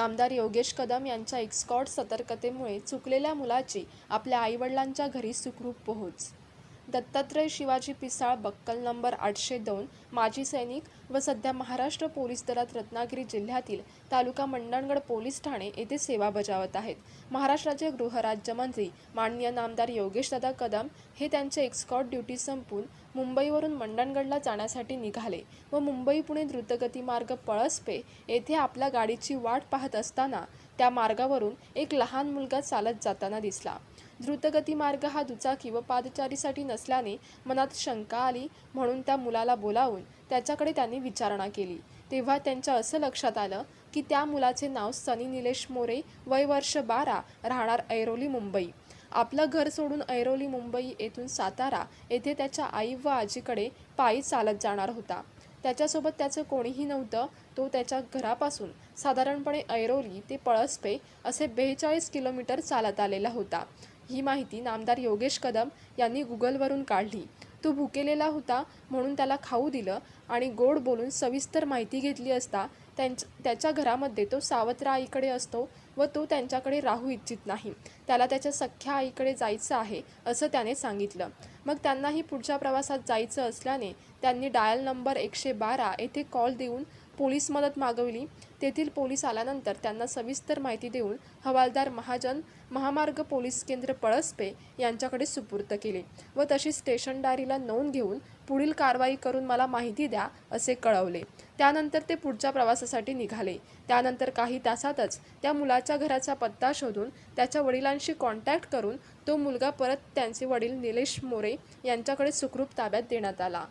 नामदार योगेश कदम यांच्या एक्सकॉट सतर्कतेमुळे चुकलेल्या मुलाची आपल्या आईवडिलांच्या घरी सुखरूप पोहोच. दत्तात्रय शिवाजी पिसाळ बक्कल नंबर आठशे दोन माजी सैनिक व सध्या महाराष्ट्र पोलीस दलात रत्नागिरी जिल्ह्यातील तालुका मंडणगड पोलीस ठाणे येथे सेवा बजावत आहेत. महाराष्ट्राचे गृहराज्यमंत्री माननीय नामदार योगेशदादा कदम हे त्यांचे एक्सकॉट ड्युटी संपून मुंबईवरून मंडणगडला जाण्यासाठी निघाले व मुंबई पुणे द्रुतगती मार्ग पळसपे येथे आपल्या गाडीची वाट पाहत असताना त्या मार्गावरून एक लहान मुलगा चालत जाताना दिसला. द्रुतगती मार्ग हा दुचाकी व पादचारीसाठी नसल्याने मनात शंका आली म्हणून त्या मुलाला बोलावून त्याच्याकडे त्यांनी विचारणा केली. तेव्हा त्यांच्या असं लक्षात आलं की त्या मुलाचे नाव सनी निलेश मोरे वय वर्ष बारा राहणार ऐरोली मुंबई. आपलं घर सोडून ऐरोली मुंबई येथून सातारा येथे त्याच्या आई व आजीकडे पायी चालत जाणार होता. त्याच्यासोबत त्याचं कोणीही नव्हतं तो त्याच्या घरापासून. साधारणपणे ऐरोली ते पळसपे असे बेचाळीस किलोमीटर चालत आलेला होता. ही माहिती नामदार योगेश कदम यांनी गुगलवरून काढली. तो भुकेलेला होता म्हणून त्याला खाऊ दिलं आणि गोड बोलून सविस्तर माहिती घेतली असता त्यांच त्याच्या घरामध्ये तो सावत्र आईकडे असतो व तो त्यांच्याकडे राहू इच्छित नाही. त्याला त्याच्या सख्ख्या आईकडे जायचं आहे असं त्याने सांगितलं. मग त्यांनाही पुढच्या प्रवासात जायचं असल्याने त्यांनी डायल नंबर एकशे बारा येथे कॉल देऊन पोलीस मदत मागवली. तेथील पोलीस आल्यानंतर त्यांना सविस्तर माहिती देऊन हवालदार महाजन महामार्ग पोलीस केंद्र पळसपे यांच्याकडे सुपूर्त केले व तशी स्टेशन डायरीला नोंद घेऊन पुढील कारवाई करून मला माहिती द्या असे कळवले. त्यानंतर ते पुढच्या प्रवासासाठी निघाले. त्यानंतर काही तासातच त्या मुलाच्या घराचा पत्ता शोधून त्याच्या वडिलांशी कॉन्टॅक्ट करून तो मुलगा परत त्यांचे वडील निलेश मोरे यांच्याकडे सुखरूप ताब्यात देण्यात आला.